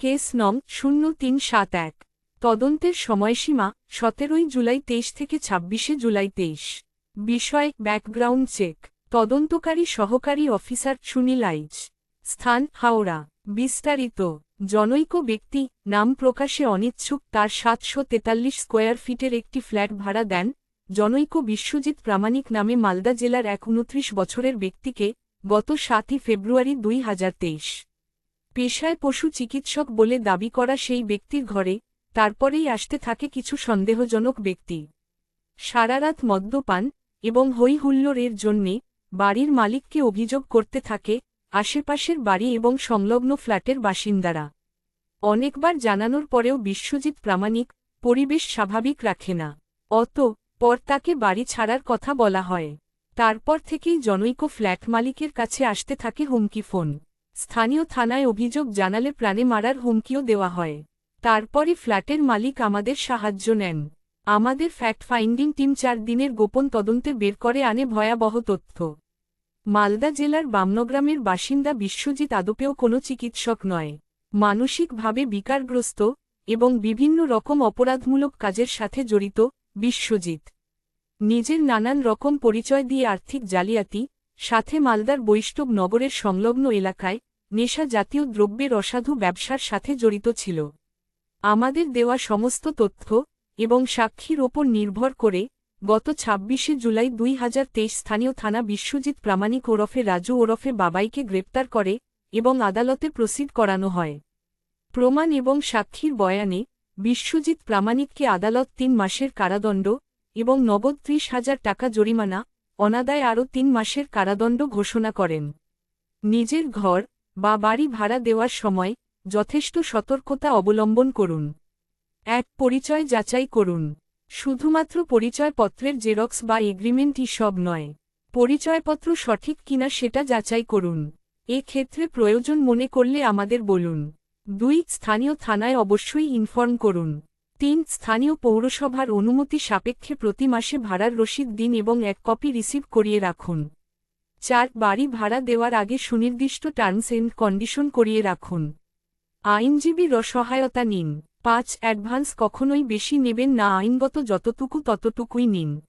Case নং শূন্য তিন সাত এক, তদন্তের সময়সীমা সতেরোই জুলাই তেইশ থেকে ছাব্বিশে জুলাই তেইশ। বিষয়, ব্যাকগ্রাউন্ড চেক, তদন্তকারী সহকারী অফিসার সুনীল আইচ। স্থান, হাওড়া। বিস্তারিত। জনৈক ব্যক্তি, নাম প্রকাশে অনিচ্ছুক, তার সাতশো তেতাল্লিশ স্কোয়ার ফিটের একটি ফ্ল্যাট ভাড়া দেন। জনৈক বিশ্বজিৎ প্রামাণিক নামে মালদা জেলার এক উনত্রিশ বছরের ব্যক্তিকে গত সাতই ফেব্রুয়ারি দুই হাজার তেইশ। পেশায় পশু চিকিৎসক বলে দাবি করা সেই ব্যক্তির ঘরে তারপরেই আসতে থাকে কিছু সন্দেহজনক ব্যক্তি। সারারাত মদ্যপান এবং হৈহুল্লোড়ের জন্যে বাড়ির মালিককে অভিযোগ করতে থাকে আশেপাশের বাড়ি এবং সংলগ্ন ফ্ল্যাটের বাসিন্দারা। অনেকবার জানানোর পরেও বিশ্বজিৎ প্রামাণিক পরিবেশ স্বাভাবিক রাখে না। অত পর তাকে বাড়ি ছাড়ার কথা বলা হয়। তারপর থেকেই জনৈক ফ্ল্যাট মালিকের কাছে আসতে থাকে হুমকি ফোন। স্থানীয় থানায় অভিযোগ জানালে প্রাণে মারার হুমকিও দেওয়া হয়। তারপরই ফ্ল্যাটের মালিক আমাদের সাহায্য নেন। আমাদের ফ্যাক্ট ফাইন্ডিং টিম চার দিনের গোপন তদন্তে বের করে আনে ভয়াবহ তথ্য। মালদা জেলার বামনগ্রামের বাসিন্দা বিশ্বজিৎ আদপেও কোনো চিকিৎসক নয়। মানসিকভাবে বিকারগ্রস্ত এবং বিভিন্ন রকম অপরাধমূলক কাজের সাথে জড়িত বিশ্বজিৎ। নিজের নানান রকম পরিচয় দিয়ে আর্থিক জালিয়াতি সাথে মালদার বৈষ্ণব নগরের সংলগ্ন এলাকায় নেশা জাতীয় দ্রব্যের অসাধু ব্যবসার সাথে জড়িত ছিল। আমাদের দেওয়া সমস্ত তথ্য এবং সাক্ষীর ওপর নির্ভর করে গত ছাব্বিশে জুলাই দুই হাজার তেইশ স্থানীয় থানা বিশ্বজিৎ প্রামাণিক ওরফে রাজু ওরফে বাবাইকে গ্রেপ্তার করে এবং আদালতে প্রসিড করানো হয়। প্রমাণ এবং সাক্ষীর বয়ানে বিশ্বজিৎ প্রামাণিককে আদালত তিন মাসের কারাদণ্ড এবং নগদ ত্রিশ হাজার টাকা জরিমানা অনাদায় আরও তিন মাসের কারাদণ্ড ঘোষণা করেন। নিজের ঘর বা বাড়ি ভাড়া দেওয়ার সময় যথেষ্ট সতর্কতা অবলম্বন করুন। এক, পরিচয় যাচাই করুন। শুধুমাত্র পরিচয়পত্রের জেরক্স বা এগ্রিমেন্টই সব নয়, পরিচয়পত্র সঠিক কিনা সেটা যাচাই করুন। এ ক্ষেত্রে প্রয়োজন মনে করলে আমাদের বলুন। দুই, স্থানীয় থানায় অবশ্যই ইনফর্ম করুন। তিন স্থানীয় পৌরসভার অনুমতি সাপেক্ষে প্রতি মাসে ভাড়ার রসিদ দিন এবং এক কপি রিসিভ করিয়ে রাখুন। চার, বাড়ি ভাড়া দেওয়ার আগে সুনির্দিষ্ট টার্মস এন্ড কন্ডিশন করিয়ে রাখুন। আইনজীবীর সহায়তা নিন। পাঁচ, অ্যাডভান্স কখনোই বেশি নেবেন না, আইনগত যতটুকু ততটুকুই নিন।